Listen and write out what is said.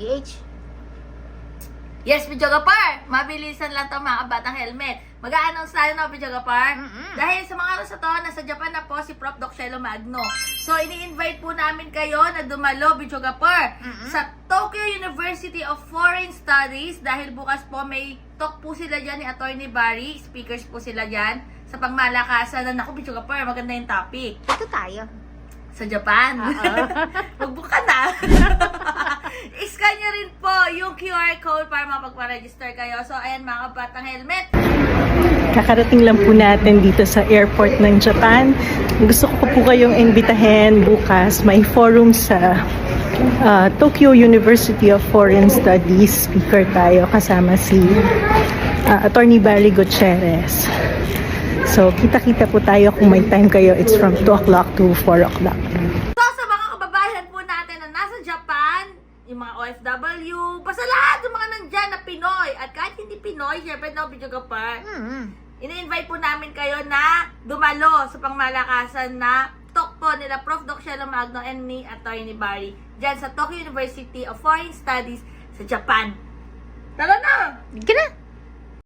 BH. Yes, Pidjogapar! Mabilisan lang to mga kabatang helmet. Mag-a-announce tayo no, Pidjogapar? Mm-mm. Dahil sa mga oras na to, nasa Japan na po si Prof. Doc Shelo Magno. So, ini-invite po namin kayo na dumalo, Pidjogapar, Mm-mm. sa Tokyo University of Foreign Studies dahil bukas po may talk po sila dyan ni Attorney Barry. Speakers po sila dyan sa pangmalakasan na naku, Pidjogapar, maganda yung topic. Ito tayo. Sa Japan. I-scan nyo rin po yung QR code para mapagpa-register kayo. So, ayan mga kabatang helmet. Kakarating lang po natin dito sa airport ng Japan. Gusto ko po kayong imbitahin bukas. May forum sa ah, Tokyo University of Foreign Studies. Speaker tayo kasama si ah, Attorney Barry Gutierrez. So, kita-kita po tayo kung may time kayo. It's from 2 o'clock to 4 o'clock. So, sa mga kababayan po natin na nasa Japan, yung mga OFW, basta lahat yung mga nandyan na Pinoy. At kahit hindi Pinoy, syempre no, video ka pa. Mm-mm. Ini-invite po namin kayo na dumalo sa pangmalakasan na talk po nila Prof. Doc Shelo Magno and ni Attorney Barry dyan sa Tokyo University of Foreign Studies sa Japan. Tara na! Sige na.